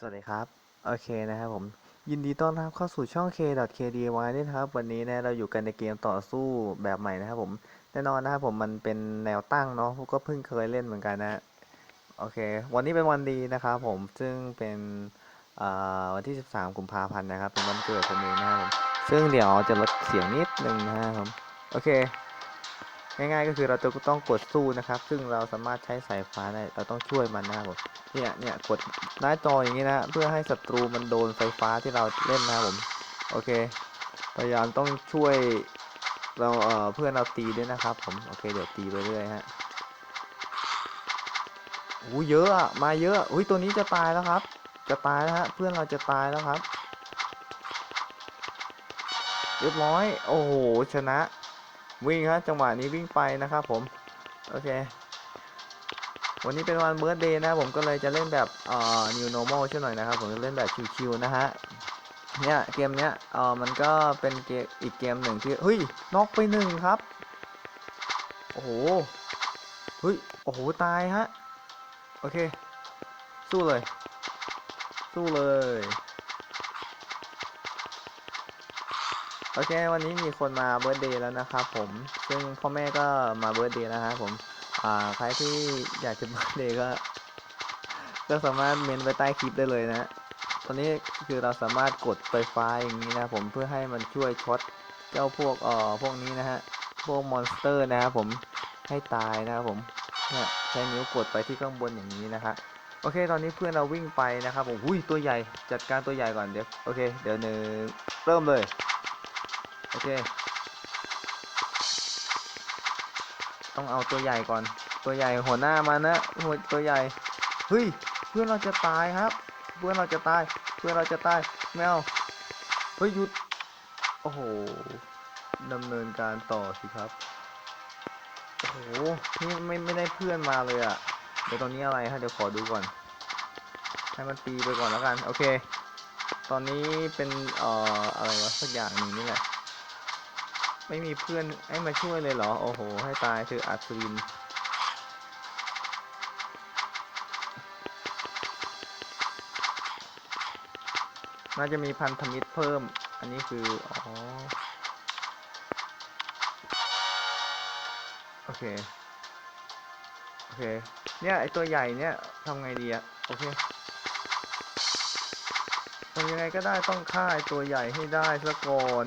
สวัสดีครับ โอเคนะครับผม ยินดีต้อนรับเข้าสู่ช่อง K.KDY ด้วยนะครับ วันนี้นะเราอยู่กันในเกมต่อสู้แบบใหม่นะครับผมแน่นอนนะครับผมมันเป็นแนวตั้งเนาะก็เพิ่งเคยเล่นเหมือนกันนะโอเค วันนี้เป็นวันดีนะครับผมซึ่งเป็นวันที่ 13 กุมภาพันธ์นะครับเป็นวันเกิดผมเองนะครับผมซึ่งเดี๋ยวจะลดเสียงนิดนึงนะครับผมโอเค ง่ายๆก็คือเราจะต้องกดสู้นะครับ ซึ่งเราสามารถใช้สายฟ้าได้เราต้องช่วยมันนะครับผมเนี่ยเนี่ยกดหน้าจออย่างนี้นะเพื่อให้ศัตรูมันโดนไฟฟ้าที่เราเล่นนะครับผมโอเคพยายามต้องช่วยเราเอ่อเพื่อนเราตีด้วยนะครับ ผมโอเคเดี๋ยวตีไปเรื่อยฮะอู้เยอะอะมาเยอะอุ้ยตัวนี้จะตายแล้วครับ จะตายแล้วฮะเพื่อนเราจะตายแล้วครับ เรียบร้อย โอ้โหชนะ วิ่งครับจังหวะนี้วิ่งไปนะครับผม โอเค วันนี้เป็นวันเบิร์ดเดย์นะผมก็เลยจะเล่นแบบเอ่อ new normal ช่วยหน่อยนะครับ ผมจะเล่นแบบชิวๆนะฮะเนี่ยเกมเนี้ยเอ่อมันก็เป็นเกมอีกเกมหนึ่งที่เฮ้ยน็อกไปหนึ่งครับโอ้โหเฮ้ยโอ้โหตายฮะโอเค สู้เลย สู้เลย โอเค วันนี้มีคนมาเบิร์ดเดย์แล้วนะครับผม ซึ่งพ่อแม่ก็มาเบิร์ดเดย์นะครับผม อ่า ใครที่อยากจะเบิร์ดเดย์ก็ ก็สามารถเมนไว้ใต้คลิปได้เลยนะตอนนี้คือเราสามารถกดไฟฟ้าอย่างนี้นะผมเพื่อให้มันช่วยช็อตเจ้าพวกเอ่อพวกนี้นะฮะ พวกมอนสเตอร์นะครับผม ให้ตายนะครับผม เนี่ยใช้นิ้วกดไปที่ข้างบนอย่างนี้นะฮะโอเค ตอนนี้เพื่อนเราวิ่งไปนะครับผม อุ้ย ตัวใหญ่ จัดการตัวใหญ่ก่อนเดี๋ยว โอเค เดี๋ยวหนึ่งเริ่มเลย อเค ต้องเอาตัวใหญ่ก่อน ตัวใหญ่หัวหน้ามันนะหัวตัวใหญ่ เฮ้ย เพื่อนเราจะตายครับ เพื่อนเราจะตาย เพื่อนเราจะตายแมวเฮ้ยหยุด โอ้โหดำเนินการต่อสิครับ โอ้โห นี่ไม่ไม่ได้เพื่อนมาเลยอะ่ะ เดี๋ยวตอนนี้อะไรฮะ เดี๋ยวขอดูก่อน ให้มันตีไปก่อนแล้วกัน โอเค ตอนนี้เป็นเอ่ออะไรวะสักอย่างหนึ่งนี่แหละ ไม่มีเพื่อนให้มาช่วยเลยเหรอ โอ้โห ให้ตายเธออัศวิน น่าจะมีพันธมิตรเพิ่ม อันนี้คือ อ๋อ โอเค โอเค เนี่ย ไอตัวใหญ่เนี่ยทำไงดีอะโอเคทำยังไงก็ได้ต้องฆ่าไอตัวใหญ่ให้ได้ซะก่อน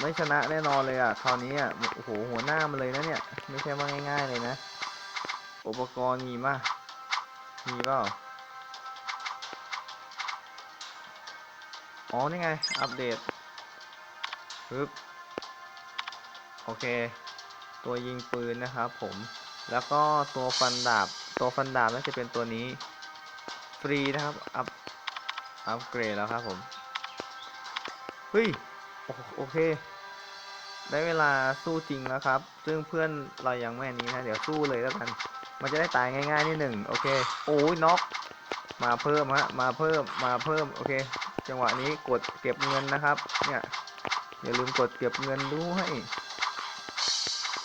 ไม่ชนะแน่นอนเลยอะคราวนี้อะโอ้โหหัวหน้ามันเลยนะเนี่ย ไม่ใช่ว่าง่าย ๆ เลยนะ อุปกรณ์มีมามีเปล่าอ๋อนี่ไง อัปเดตปึ๊บโอเค ตัวยิงปืนนะครับผม แล้วก็ตัวฟันดาบ ตัวฟันดาบน่าจะเป็นตัวนี้ ฟรีนะครับ อัพ อัพเกรดแล้วครับผม เฮ้ย โอโอเค ได้เวลาสู้จริงแล้วครับ ซึ่งเพื่อนเรายังไม่อันนี้นะเดี๋ยวสู้เลยแล้วกัน มันจะได้ตายง่ายๆนิดหนึ่งโอเค โอ้ยน็อกมาเพิ่มฮะมาเพิ่มมาเพิ่มโอเค จังหวะนี้กดเก็บเงินนะครับ เนี่ยอย่าลืมกดเก็บเงินด้วย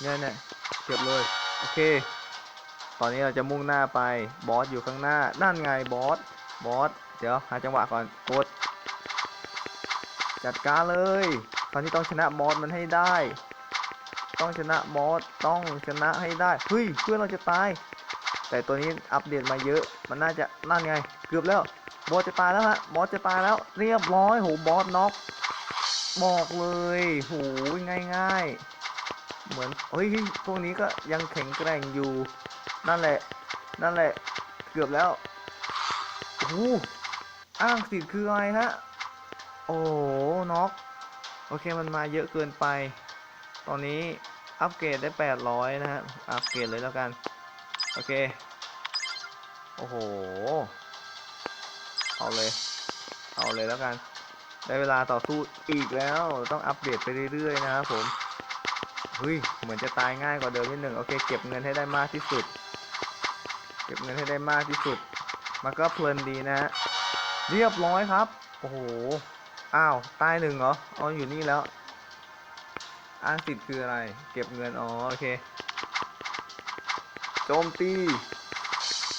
เนี่ยเนี่ยเก็บเลยโอเค ตอนนี้เราจะมุ่งหน้าไปบอสอยู่ข้างหน้านั่นไงบอสบอสเดี๋ยวหาจังหวะก่อนกด จัดการเลยตอนนี้ต้องชนะบอสมันให้ได้ ต้องชนะบอสต้องชนะให้ได้เฮ้ยเพื่อนเราจะตาย แต่ตัวนี้อัปเดตมาเยอะ มันน่าจะนั่นไง เกือบแล้วบอสจะตายแล้วฮะบอสจะตายแล้วเรียบร้อยโหบอสน็อกบอกเลยโหง่ายๆ เหมือนเฮ้ยพวกนี้ก็ยังแข็งแกร่งอยู่ นั่นแหละ นั่นแหละ เกือบแล้วโอ้อ้างสิทธิ์คืออะไรฮะ โอ้น็อกโอเคมันมาเยอะเกินไป ตอนนี้อัปเกรดได้ 800 นะฮะ อัปเกรดเลยแล้วกัน โอเค โอ้โห เอาเลย เอาเลยแล้วกัน ได้เวลาต่อสู้อีกแล้ว ต้องอัปเดตไปเรื่อยๆนะครับผม เฮ้ย เหมือนจะตายง่ายกว่าเดิมนิดหนึ่ง โอเค เก็บเงินให้ได้มากที่สุด เก็บเงินให้ได้มากที่สุด มันก็เพลินดีนะฮะ เรียบร้อยครับ โอ้โห อ้าวใตายหนึ่งเหรออ๋ออยู่นี่แล้ว อ้างสิทธิ์คืออะไร เก็บเงิน อ๋อ โอเค โจมตี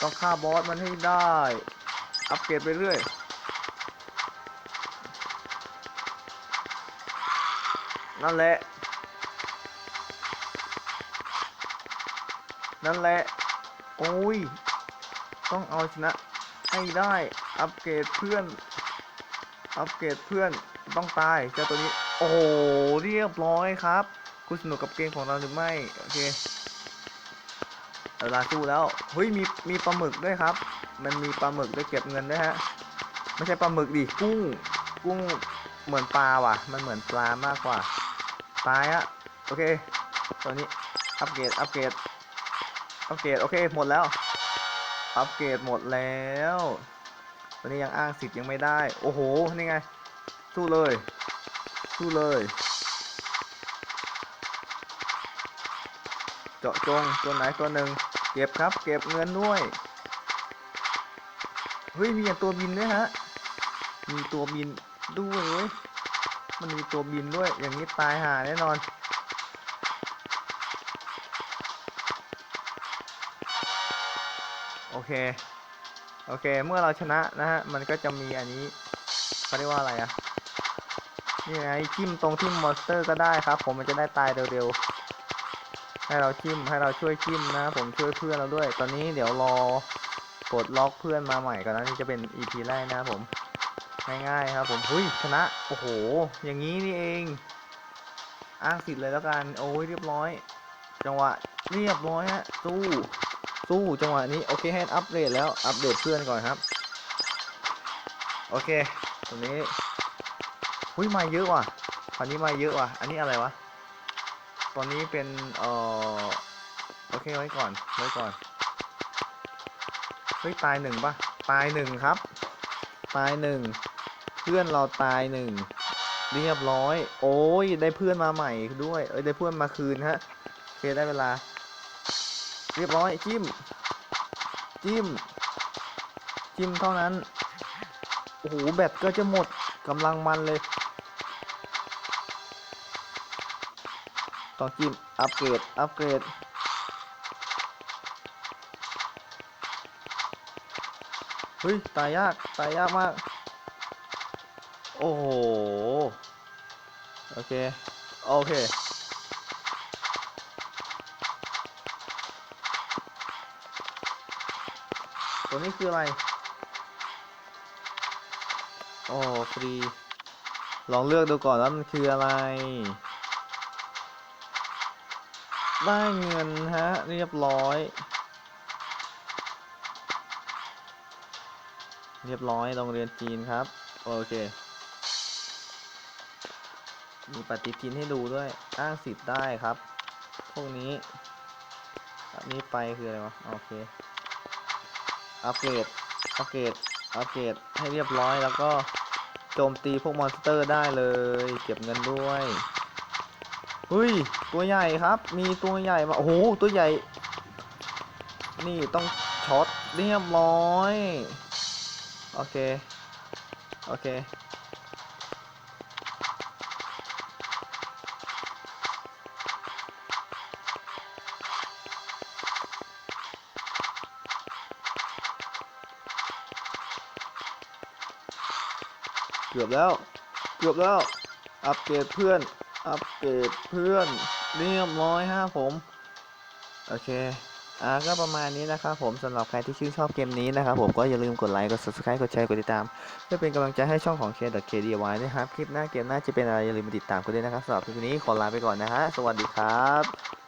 ต้องฆ่าบอสมันให้ได้ อัปเกรดไปเรื่อย นั่นแหละ นั่นแหละ โอ้ย ต้องเอาชนะให้ได้ อัปเกรดเพื่อน อัปเกรดเพื่อนต้องตายเจ้าตัวนี้ โอ้โหเรียบร้อยครับ คุณสนุกกับเกมของเราหรือไม่โอเคเวลาสู้แล้วเฮ้ยมีมีปลาหมึกด้วยครับ มันมีปลาหมึกด้วยเก็บเงินด้วยฮะไม่ใช่ปลาหมึกดิกุ้งกุ้งเหมือนปลาว่ะ มันเหมือนปลามากกว่าตายฮะโอเคตัวนี้อัปเกรดอัปเกรดอัปเกรดโอเคหมดแล้วอัปเกรดหมดแล้ว ตัวนี้ยังอ้างสิทธิ์ยังไม่ได้ โอ้โห นี่ไง สู้เลย สู้เลย เจาะจงตัวไหนตัวหนึ่ง เก็บครับ เก็บเงินด้วย เฮ้ย มีอย่างตัวบินด้วยฮะ มีตัวบินด้วยเว้ย มันมีตัวบินด้วย อย่างนี้ตายหาแน่นอนโอเค โอเค เมื่อเราชนะนะฮะ มันก็จะมีอันนี้เขาเรียกว่าอะไรอะนี่ไงจิ้มตรงที่มอนสเตอร์ก็ได้ครับ ผมมันจะได้ตายเร็วๆ ให้เราจิ้มให้เราช่วยจิ้มนะ ผมช่วยเพื่อนเราด้วย ตอนนี้เดี๋ยวรอปลดล็อกเพื่อนมาใหม่ก่อนนะนี่จะเป็น EP แรกนะผม ง่ายๆครับ ผมหุยชนะ โอ้โห อย่างนี้นี่เอง อ้างสิทธิ์เลยแล้วกัน โอ้ยเรียบร้อย จังหวะเรียบร้อยฮะสู้ สู้จังหวะนี้ โอเคให้อัปเดตแล้วอัปเดตเพื่อนก่อนครับ โอเคตรงนี้หุ้ยมาเยอะว่ะคราวนี้มาเยอะว่ะ อันนี้อะไรวะตอนนี้เป็นเอ่อโอเคไว้ก่อนไว้ก่อนเฮ้ยตายหนึ่งปะตายหนึ่งครับ ตายหนึ่งเพื่อนเราตายหนึ่งเรียบร้อย โอ้ยได้เพื่อนมาใหม่ด้วย เอ้ยได้เพื่อนมาคืนฮะโอเคได้เวลา เรียบร้อยจิ้ม จิ้ม จิ้มเท่านั้น โอ้โห แบตก็จะหมดกำลังมันเลยต้องจิ้ม อัปเกรด อัปเกรด เฮ้ย ตายยาก ตายยากมาก โอ้โห โอเค โอเค ตัวนี้คืออะไรโอ้ฟรี ลองเลือกดูก่อนว่ามันคืออะไร ได้เงินฮะ เรียบร้อย เรียบร้อยโรงเรียนจีนครับ โอเค มีปฏิทินให้ดูด้วย อ้างสิทธิ์ได้ครับ พวกนี้อันนี้ไปคืออะไรวะ โอเค อัปเกรดอัปเกรดอัปเกรดให้เรียบร้อยแล้วก็โจมตีพวกมอนสเตอร์ได้เลย เก็บเงินด้วยเฮ้ยตัวใหญ่ครับ มีตัวใหญ่มาโอ้โหตัวใหญ่ นี่ต้องช็อตเรียบร้อย โอเค โอเค กือบแล้ว เกือบแล้ว อัปเกรดเพื่อน อัปเกรดเพื่อน เรียบร้อยฮะผม โอเค อ่า ก็ประมาณนี้นะครับผมสำหรับใครที่ชื่นชอบเกมนี้นะครับผมก็อย่าลืมกดไลค์ กด subscribe กดแชร์ กดติดตาม เพื่อเป็นกำลังใจให้ช่องของ K.KD ไว้นะครับ คลิปหน้าเกมหน้าจะเป็นอะไรอย่าลืมมาติดตามกันด้วยนะครับสำหรับคลิปนี้ขอลาไปก่อนนะฮะ สวัสดีครับ